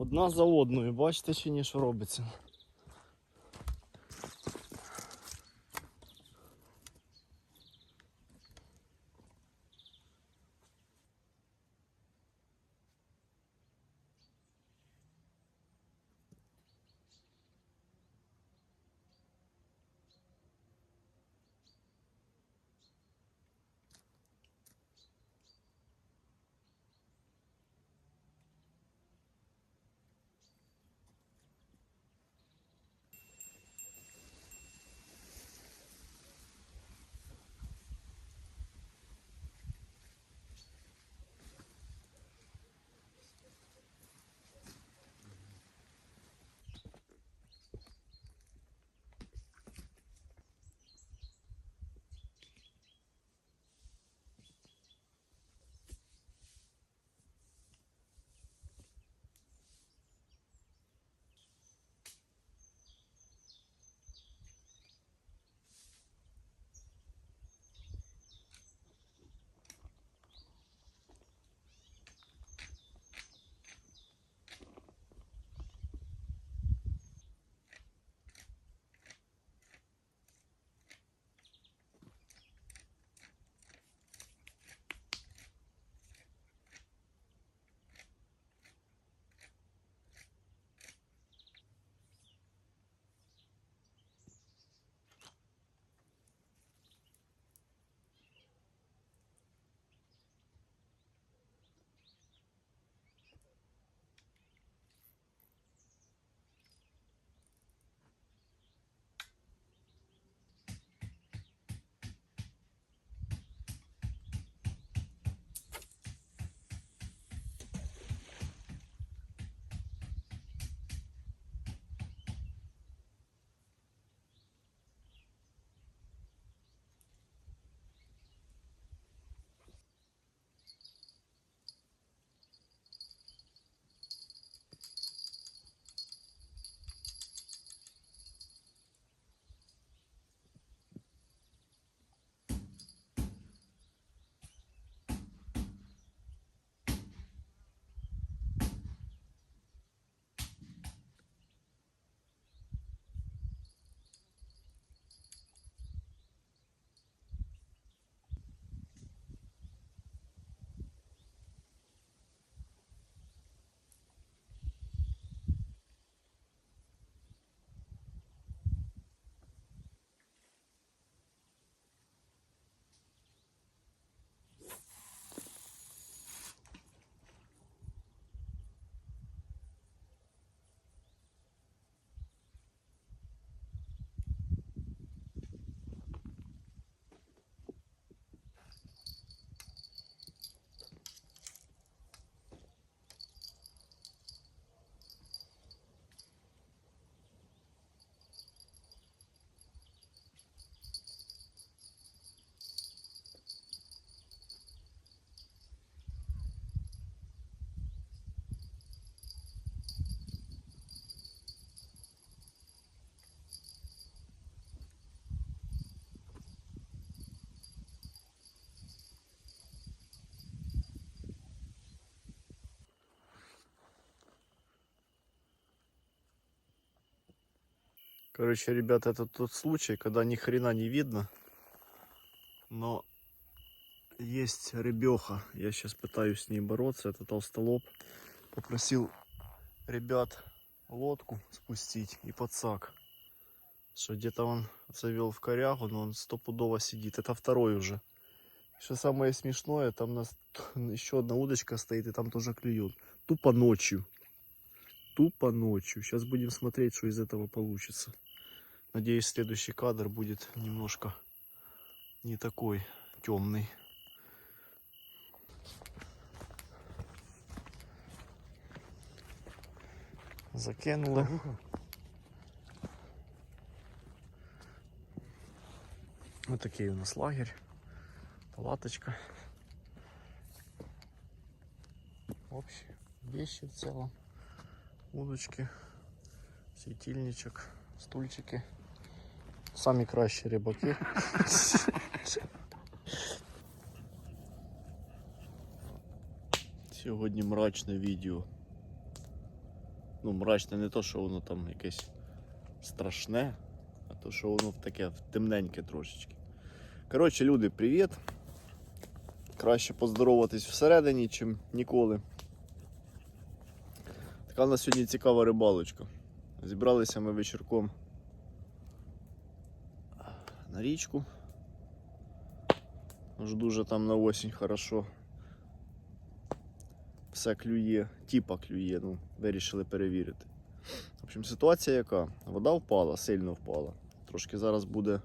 Одна за одною, бачите чи ні, що робиться. Короче, ребята, это тот случай, когда ни хрена не видно, но есть рыбеха. Я сейчас пытаюсь с ней бороться. Это толстолоб. Попросил ребят лодку спустить и подсак. Что где-то он завел в корягу, но он стопудово сидит. Это второй уже. Что самое смешное, там у нас еще одна удочка стоит, и там тоже клюет. Тупо ночью. Тупо ночью. Сейчас будем смотреть, что из этого получится. Надеюсь, следующий кадр будет немножко не такой темный. Закинули. Ось такий у нас лагерь, палаточка. Общие вещи в целом. Удочки, светильничок, стульчики. Самі кращі рибаки. Сьогодні мрачне відео. Ну, мрачне не то, що воно там якесь страшне, а то, що воно таке темненьке трошечки. Коротше, люди, привіт. Краще поздороватись всередині, чим ніколи. Така в нас сьогодні цікава рибалочка. Зібралися ми вечірком на річку. Аж дуже там на осінь хорошо. Все клює, типа клює, ну, вирішили перевірити. В общем, ситуація яка? Вода впала, сильно впала. Трошки зараз буде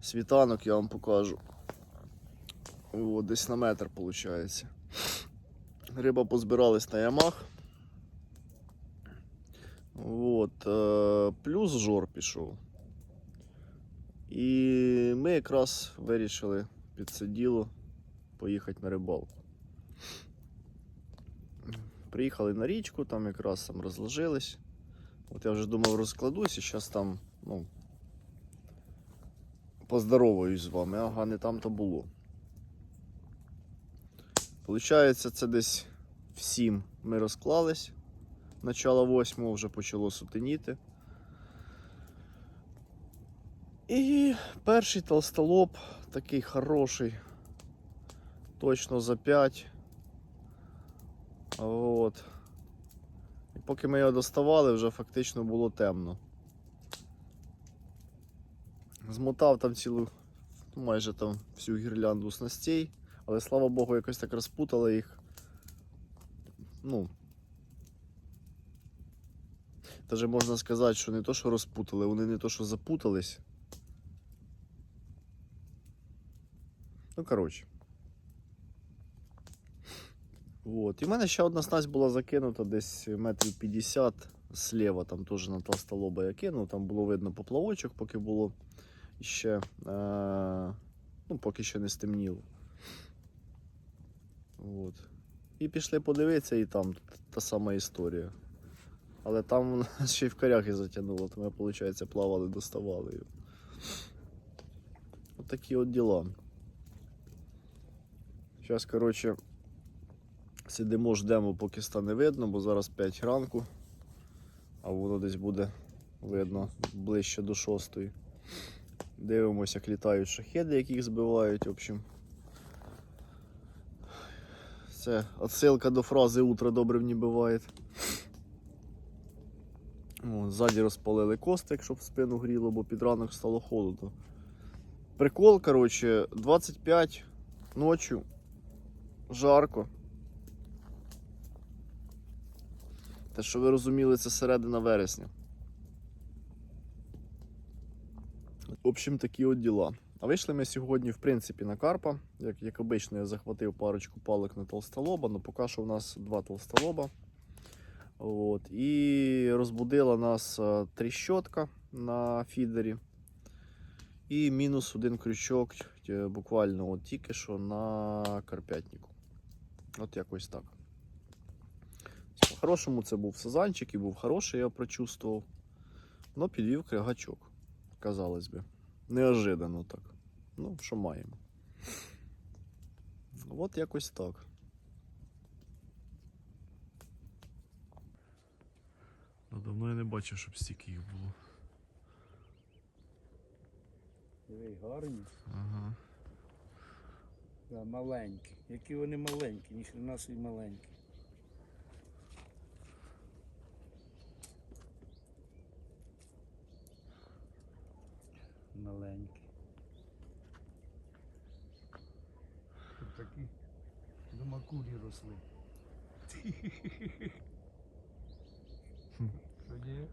світанок, я вам покажу. О, десь на метр виходить. Риба позбиралась на ямах. От, е, плюс жор пішов. І ми якраз вирішили під це діло поїхати на рибалку. Приїхали на річку, там якраз там розложились. От я вже думав розкладусь і зараз там, ну, поздороваюсь з вами, ага, не там то було. Получається, це десь в 7 ми розклались. Начало 8 вже почало сутеніти. І перший толстолоб такий хороший, точно за 5. От. І поки ми його доставали, вже фактично було темно. Змотав там цілу, ну, майже там всю гірлянду снастей, але слава Богу, якось так розпутали їх. Ну. Даже можна сказати, що не то, що розпутали, вони не то, що запутались. Ну, коротше. Вот. І в мене ще одна снасть була закинута десь метрів 50 слева, там теж на толстолоба я кинув, там було видно поплавочок, поки було ще, е- ну, поки ще не стемніло. От. І пішли подивитися, і там та сама історія. Але там ще й в коряги затягнуло, то ми, виходить, плавали, доставали. його. От от діла. Зараз, коротше, сидимо, ждемо, поки стане видно, бо зараз 5 ранку, а воно десь буде видно ближче до 6. Дивимося, як літають шахеди, яких збивають. В общем. Це отсилка до фрази Утро добре не буває. Ззаді розпалили костик, щоб спину гріло, бо під ранок стало холодно. Прикол, коротше, 25 ночі, жарко. Те, що ви розуміли, це середина вересня. В общем, такі от діла. А вийшли ми сьогодні, в принципі, на карпа. Як, як обично, я захватив парочку палок на толстолоба, але поки що у нас два толстолоба. От. І розбудила нас е, тріщотка на фідері. І мінус один крючок е, буквально от тільки що на карпятнику. От якось так. По-хорошому це був сазанчик і був хороший, я прочувствував. Но підвів крягачок, казалось би. Неожиданно так. Ну, що маємо. От якось так. Ну, давно я не бачив, щоб стільки їх було. Гарні, Ага. Да, маленькі. Які вони маленькі, ніхрена собі маленькі. Маленькі. Тут такі до макулі росли. Тоді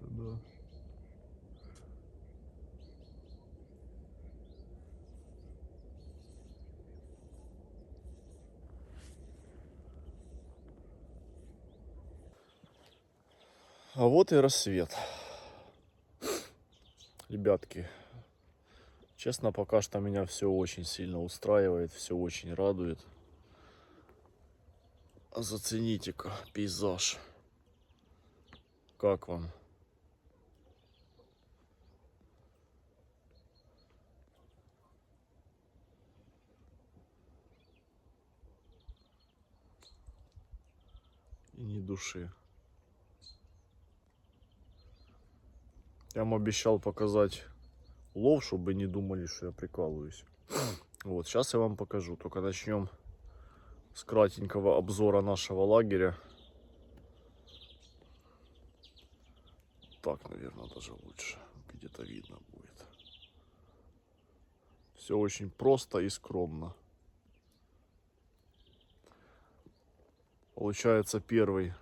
Та да. А вот и рассвет. Ребятки, честно, пока что меня все очень сильно устраивает, все очень радует. Зацените-ка пейзаж. Как вам? И ни души. Я вам обещал показать лов, чтобы не думали, что я прикалываюсь. Вот, сейчас я вам покажу. Только начнем с кратенького обзора нашего лагеря. Так, наверное, даже лучше. Где-то видно будет. Все очень просто и скромно. Получается первый.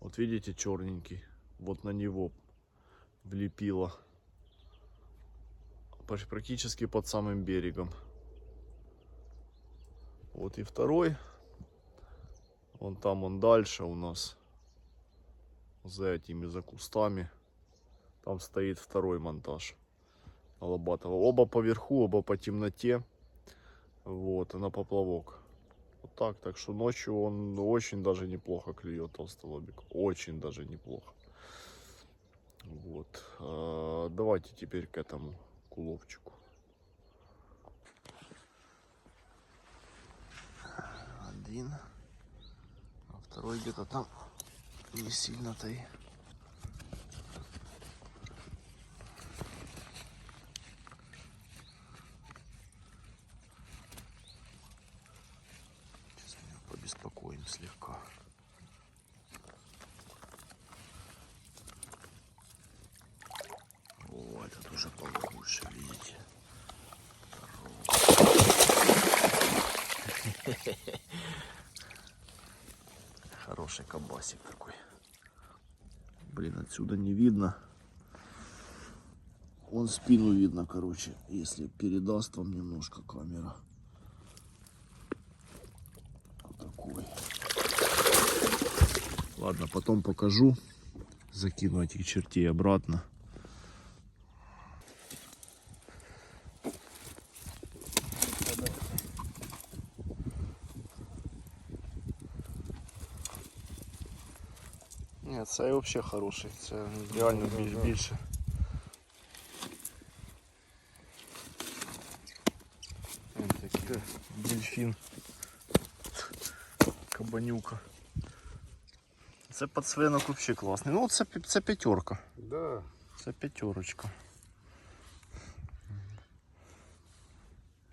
Вот видите черненький. Вот на него влепило. Пр- Практически под самым берегом. Вот и второй. Вон там он дальше у нас. За этими, за кустами. Там стоит второй монтаж. Алабатова. Оба поверху, оба по темноте. Вот, и на поплавок. Вот так. Так что ночью он очень даже неплохо клюет толстолобик. Очень даже неплохо. Вот. А, давайте теперь к этому куловчику. Один. А второй где-то там не сильно-то и. Кабасик такой. Блин, отсюда не видно. Вон спину видно, короче, если передаст вам немножко камера. Вот такой. Ладно, потом покажу. Закину этих чертей обратно. Ні, це взагалі хороший. Це реально Да, да, більш, да. більше. Ось такий Дельфін. Кабанюка. Це подсвинок взагалі класний. Ну, це, пі- це п'ятерка. Да. Це п'ятерочка.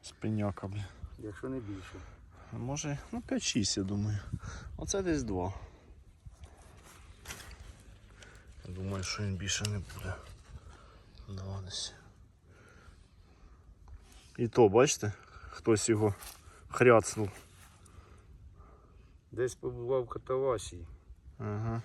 Спиняка, блін. Якщо не більше. А Може, ну 5-6, я думаю. Оце десь 2. Думаю, що він більше не буде. вдаватися. І то, бачите, хтось його хряцнув. Десь побував в Катавасії. Ага.